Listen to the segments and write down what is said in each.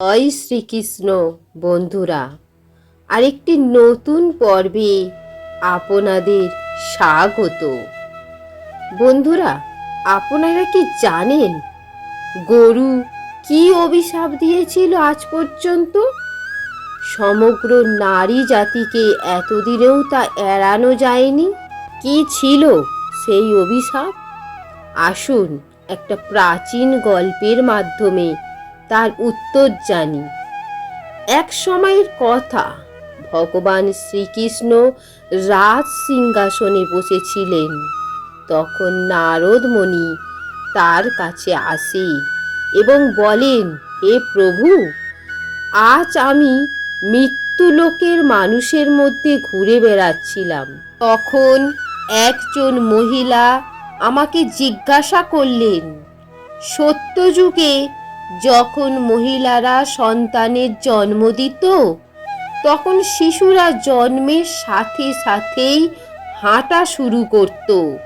জয় শ্রীকৃষ্ণ, বন্ধুরা। আরেকটি নতুন পর্বে আপনাদের স্বাগত। বন্ধুরা, আপনারা কি জানেন গরু কি অভিশাপ দিয়েছিল আজ পর্যন্ত? সমগ্র নারী জাতিকে এতদিনেও তা এড়ানো যায়নি। কি ছিল সেই অভিশাপ? আসুন একটা প্রাচীন গল্পের মাধ্যমে তার উত্তর জানি। এক সময়ের কথা, ভগবান শ্রীকৃষ্ণ রাজ সিংহাসনে বসেছিলেন। তখন নারদ মুনি তার কাছে আসে এবং বলেন, হে প্রভু, আজ আমি মৃত্যু লোকের মানুষের মধ্যে ঘুরে বেড়াচ্ছিলাম। তখন একজন মহিলা আমাকে জিজ্ঞাসা করলেন, সত্যযুগে যখন মহিলারা সন্তানের জন্ম দিত, তখন শিশুরা জন্মের সাথে সাথেই হাঁটা শুরু করত।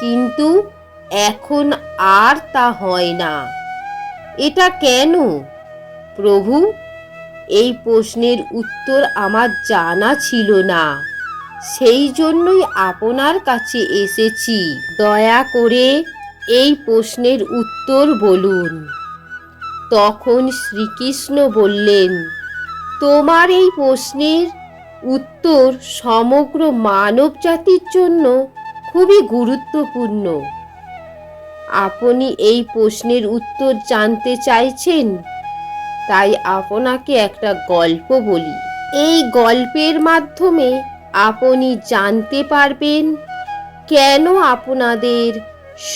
কিন্তু এখন আর তা হয় না। এটা কেন? প্রভু, এই প্রশ্নের উত্তর আমার জানা ছিল না। সেই জন্যই আপনার কাছে এসেছি। দয়া করে এই প্রশ্নের উত্তর বলুন। তখন শ্রীকৃষ্ণ বললেন, তোমার এই প্রশ্নের উত্তর সমগ্র মানব জাতির জন্য খুবই গুরুত্বপূর্ণ। আপনি এই প্রশ্নের উত্তর জানতে চাইছেন, তাই আপনাকে একটা গল্প বলি। এই গল্পের মাধ্যমে আপনি জানতে পারবেন কেন আপনাদের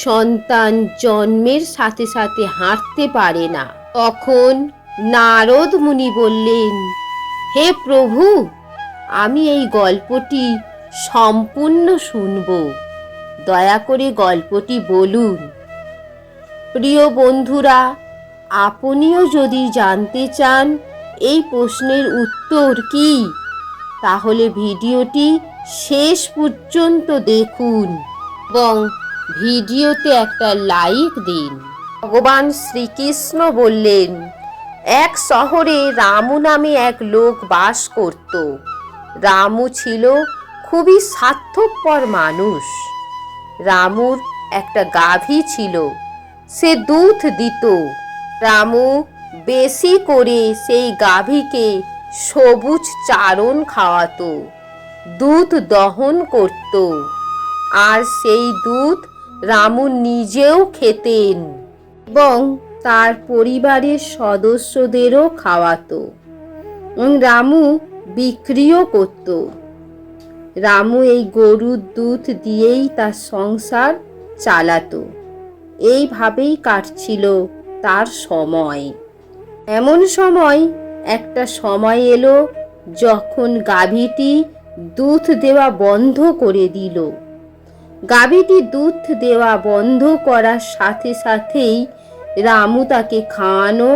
সন্তান জন্মের সাথে সাথে হাঁটতে পারে না। তখন নারদ মুনি বললেন, হে প্রভু, আমি এই গল্পটি সম্পূর্ণ শুনব। দয়া করে গল্পটি বলুন। প্রিয় বন্ধুরা, আপনিও যদি জানতে চান এই প্রশ্নের উত্তর কি, তাহলে ভিডিওটি শেষ পর্যন্ত দেখুন এবং ভিডিওতে একটা লাইক দিন। ভগবান শ্রীকৃষ্ণ বললেন, এক শহরে রামু নামে এক লোক বাস করত। রামু ছিল খুবই স্বার্থপর মানুষ। রামুর একটা গাভী ছিল, সে দুধ দিত। রামু বেশি করে সেই গাভীকে সবুজ চারণ খাওয়াতো, দুধ দহন করত। আর সেই দুধ রামু নিজেও খেতেন। এবং তার পরিবারের সদস্যদেরও খাওয়াতো এবং রামু বিক্রিও করত। রামু এই গরুর দুধ দিয়েই তার সংসার চালাতো। এইভাবেই কাটছিল তার সময়। এমন সময় একটা সময় এলো যখন গাভীটি দুধ দেওয়া বন্ধ করে দিল। গাভীটি দুধ দেওয়া বন্ধ করার সাথে সাথেই রামু তাকে খাওয়ানো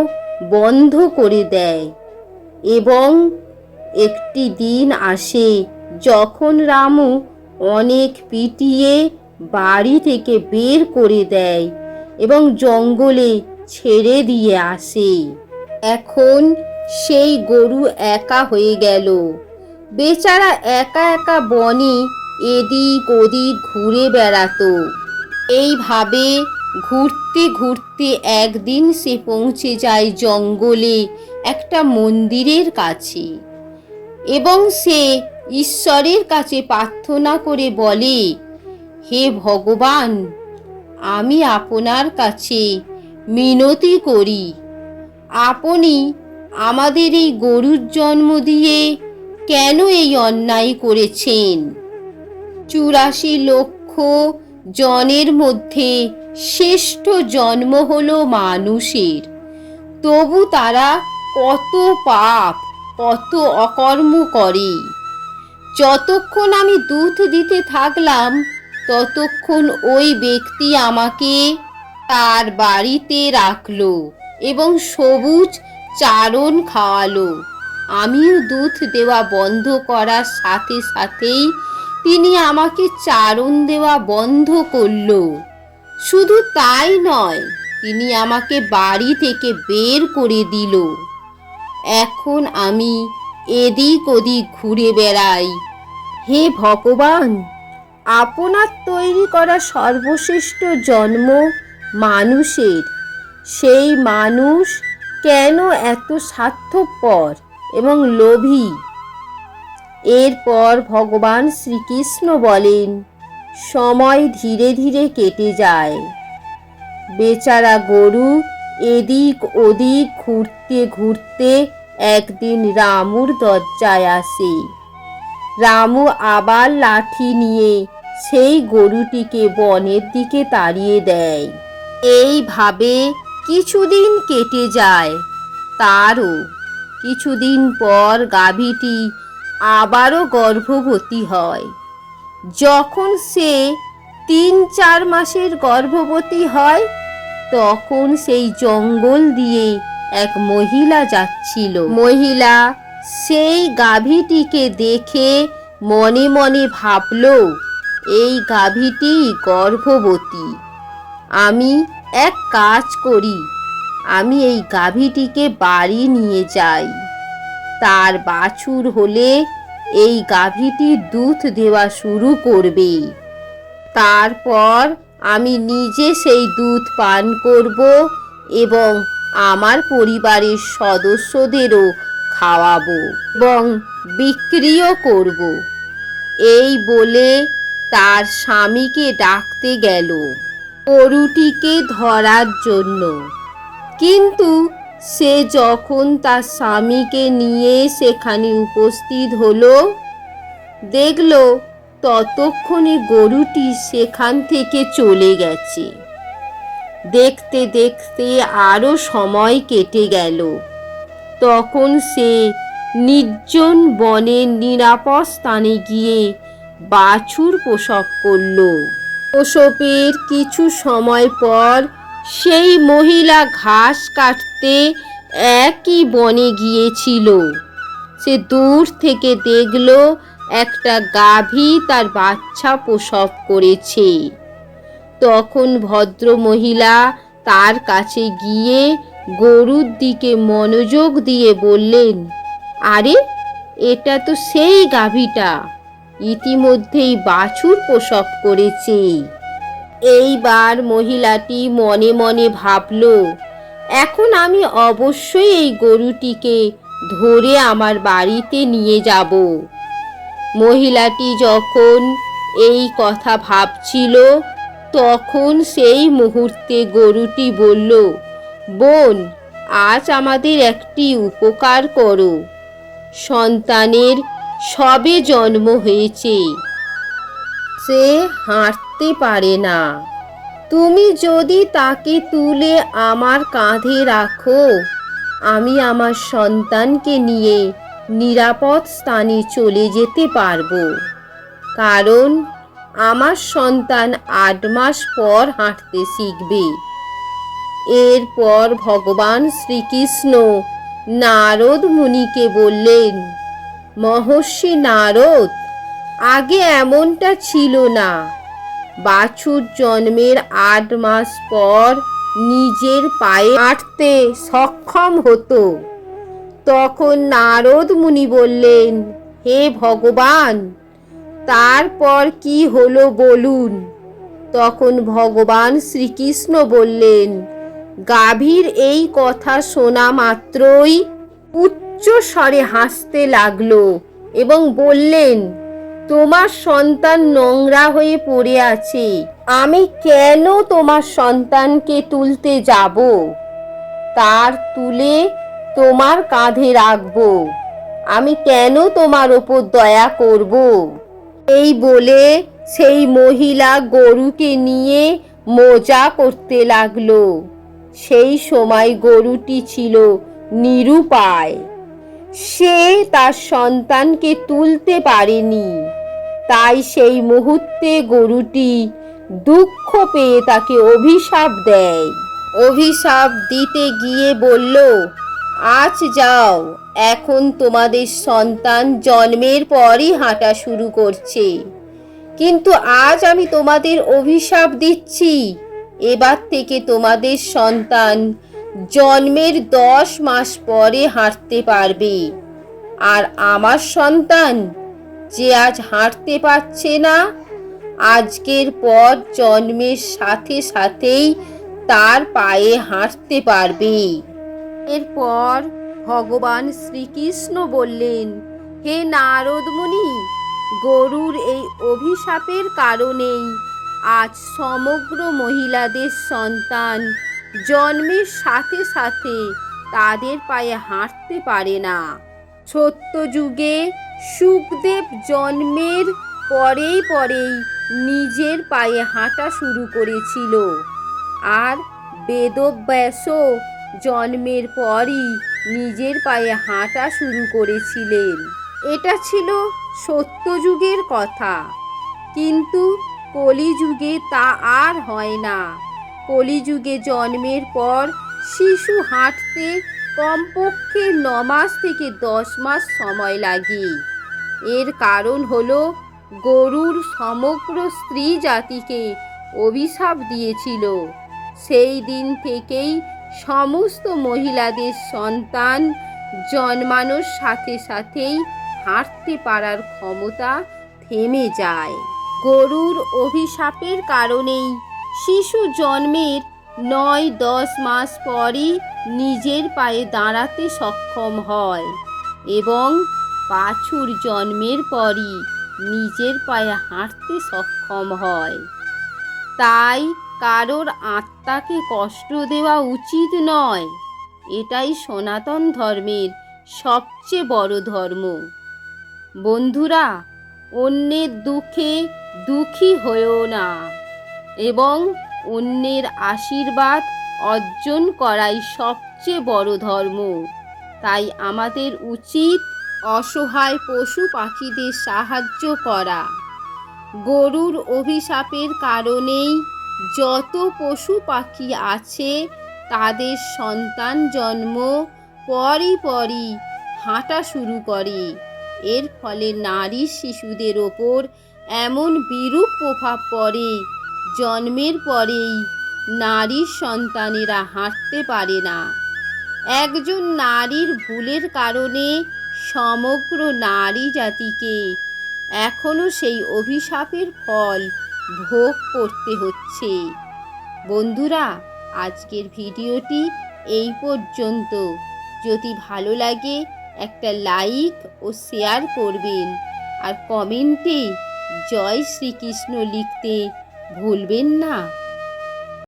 বন্ধ করে দেয় এবং একটি দিন আসে যখন রামু অনেক পিটিয়ে বাড়ি থেকে বের করে দেয় এবং জঙ্গলে ছেড়ে দিয়ে আসে। এখন সেই গরু একা হয়ে গেল। বেচারা একা একা বনে এদিক ওদিক ঘুরে বেড়াতো। এইভাবে ঘুরতে ঘুরতে একদিন সে পৌঁছে যায় জঙ্গলে একটা মন্দিরের কাছে। এবং সে ঈশ্বরের কাছে প্রার্থনা করে বলে, হে ভগবান, আমি আপনার কাছে মিনতি করি। আপনি আমাদের এই গরুর জন্ম দিয়ে কেন এই অন্যায় করেছেন? চুরাশি লক্ষ জনের মধ্যে শ্রেষ্ঠ জন্ম হলো মানুষের। তবু তারা কত পাপ, কত অকর্ম করে। যতক্ষণ আমি দুধ দিতে থাকলাম, ততক্ষণ ওই ব্যক্তি আমাকে তার বাড়িতে রাখল এবং সবুজ চারণ খাওয়ালো। আমিও দুধ দেওয়া বন্ধ করার সাথে সাথেই তিনি আমাকে চারণ দেওয়া বন্ধ করল। শুধু তাই নয়, তিনি আমাকে বাড়ি থেকে বের করে দিল। এখন আমি এদিক ওদিক ঘুরে বেড়াই। হে ভগবান, আপনার তৈরি করা সর্বশ্রেষ্ঠ জন্ম মানুষের। সেই মানুষ কেন এত স্বার্থপর এবং লোভী? এরপর ভগবান শ্রীকৃষ্ণ বলেন, সময় ধীরে ধীরে কেটে যায়। বেচারা গরু এদিক ওদিক ঘুরতে ঘুরতে একদিন রামুর দরজায় আসে। রামু আবার লাঠি নিয়ে সেই গরুটিকে বনের দিকে তাড়িয়ে দেয়। এইভাবে কিছুদিন কেটে যায়। তারও কিছুদিন পর গাভীটি আবারও গর্ভবতী হয়। যখন সে তিন চার মাসের গর্ভবতী হয়, তখন সেই জঙ্গল দিয়ে এক মহিলা যাচ্ছিল। মহিলা সেই গাভীটিকে দেখে মনে মনে ভাবল, এই গাভীটি গর্ভবতী। আমি এক কাজ করি। আমি এই গাভীটিকে বাড়ি নিয়ে যাই। তার বাছুর হলে এই গাভীটি দুধ দেওয়া শুরু করবে। তারপর আমি নিজে সেই দুধ পান করব এবং আমার পরিবারের সদস্যদেরও খাওয়াবো এবং বিক্রিও করব। এই বলে তার স্বামীকে ডাকতে গেল। গরুটিকে ধরার জন্য। কিন্তু সে যখন তার স্বামীকে নিয়ে সেখানে উপস্থিত হলো, দেখল ততক্ষণে গরুটি সেখান থেকে চলে গেছে। দেখতে দেখতে আরও সময় কেটে গেল। তখন সে নির্জন বনের নিরাপদ স্থানে গিয়ে বাছুর প্রসব করল। প্রসবের কিছু সময় পর সেই মহিলা ঘাস কাটতে একই বনে গিয়েছিল। সে দূর থেকে দেখল একটা গাভী তার বাচ্চা প্রসব করেছে। তখন ভদ্র মহিলা তার কাছে গিয়ে গরুর দিকে মনোযোগ দিয়ে বললেন, আরে, এটা তো সেই গাভীটা। ইতিমধ্যেই বাছুর প্রসব করেছে। এইবার মহিলাটি মনে মনে ভাবল, এখন আমি অবশ্যই এই গরুটিকে ধরে আমার বাড়িতে নিয়ে যাব। মহিলাটি যখন এই কথা ভাবছিল, তখন সেই মুহূর্তে গরুটি বলল, বোন, আজ আমাদের একটি উপকার করো। সন্তানের সবে জন্ম হয়েছে। সে হাঁটতে পারে না। তুমি যদি তাকে তুলে আমার কাঁধে রাখো, আমি আমার সন্তানকে নিয়ে নিরাপদ স্থানে চলে যেতে পারব। কারণ আমার সন্তান আট মাস পর হাঁটতে শিখবে। এরপর ভগবান শ্রীকৃষ্ণ নারদ মুনিকে বললেন, মহর্ষি নারদ, আগে এমনটা ছিল না। বাছুর জন্মের আট মাস পর নিজের পায়ে হাঁটতে সক্ষম হতো। তখন নারদ মুনি বললেন, হে ভগবান, তারপর কি হলো বলুন? তখন ভগবান শ্রীকৃষ্ণ বললেন, গাভীর এই কথা শোনা মাত্রই উচ্চ স্বরে হাসতে লাগল এবং বললেন তোমার সন্তান নোংরা হয়ে পড়ে আছে। আমি কেন তোমার সন্তানকে তুলতে যাব? তার তুলে তোমার কাঁধে রাখব। আমি কেন তোমার ওপর দয়া করব? এই বলে সেই মহিলা গরুকে নিয়ে মজা করতে লাগল। সেই সময় গরুটি ছিল নিরুপায়। সে তার সন্তানকে তুলতে পারেনি। তাই সেই মুহূর্তে গরুটি দুঃখ পেয়ে তাকে অভিশাপ দেয়। অভিশাপ দিতে গিয়ে বলল, আজ যাও, এখন তোমাদের সন্তান জন্মের পরই হাঁটা শুরু করছে। কিন্তু আজ আমি তোমাদের অভিশাপ দিচ্ছি। এবার থেকে তোমাদের সন্তান জন্মের দশ মাস পরে হাঁটতে পারবে। আর আমার সন্তান যে আজ হাঁটতে পারছে না, আজকের পর জন্মের সাথে সাথেই তার পায়ে হাঁটতে পারবে। এরপর ভগবান শ্রীকৃষ্ণ বললেন, হে নারদ মুনি গরুর এই অভিশাপের কারণেই আজ সমগ্র মহিলাদের সন্তান জন্মের সাথে সাথে তাদের পায়ে হাঁটতে পারে না। সত্য যুগে সুখদেব জন্মের পরেই পরেই নিজের পায়ে হাঁটা শুরু করেছিল। আর বেদব্যাসও জন্মের পরই নিজের পায়ে হাঁটা শুরু করেছিলেন। এটা ছিল সত্যযুগের কথা। কিন্তু কলিযুগে তা আর হয় না। কলিযুগে জন্মের পর শিশু হাঁটতে কমপক্ষে ন মাস থেকে দশ মাস সময় লাগে। এর কারণ হল, গরুর সমগ্র স্ত্রী জাতিকে অভিশাপ দিয়েছিল। সেই দিন থেকেই সমস্ত মহিলাদের সন্তান জন্মানোর সাথে সাথেই হাঁটতে পারার ক্ষমতা থেমে যায়। গরুর অভিশাপের কারণেই শিশু জন্মের নয়, দশ মাস পরই নিজের পায়ে দাঁড়াতে সক্ষম হয় এবং পাছুর জন্মের পরই নিজের পায়ে হাঁটতে সক্ষম হয়। তাই কারোর আত্মাকে কষ্ট দেওয়া উচিত নয়। এটাই সনাতন ধর্মের সবচেয়ে বড় ধর্ম। বন্ধুরা, অন্যের দুঃখে দুঃখী হয়েও না এবং অন্যের আশীর্বাদ অর্জন করাই সবচেয়ে বড় ধর্ম। তাই আমাদের উচিত অসহায় পশু পাখিদের সাহায্য করা। গরুর অভিশাপের কারণেই যত পশু পাখি আছে, তাদের সন্তান জন্ম পরই পরই হাঁটা শুরু করে। এর ফলে নারী শিশুদের ওপর এমন বিরূপ প্রভাব পড়ে জন্মের পরেই নারীর সন্তানেরা হাঁটতে পারে না। একজন নারীর ভুলের কারণে সমগ্র নারী জাতিকে এখনও সেই অভিশাপের ফল ভোগ করতে হচ্ছে। বন্ধুরা, আজকের ভিডিওটি এই পর্যন্ত। যদি ভালো লাগে, একটা লাইক ও শেয়ার করবেন। আর কমেন্টে জয় শ্রীকৃষ্ণ লিখতে ভুলবেন না।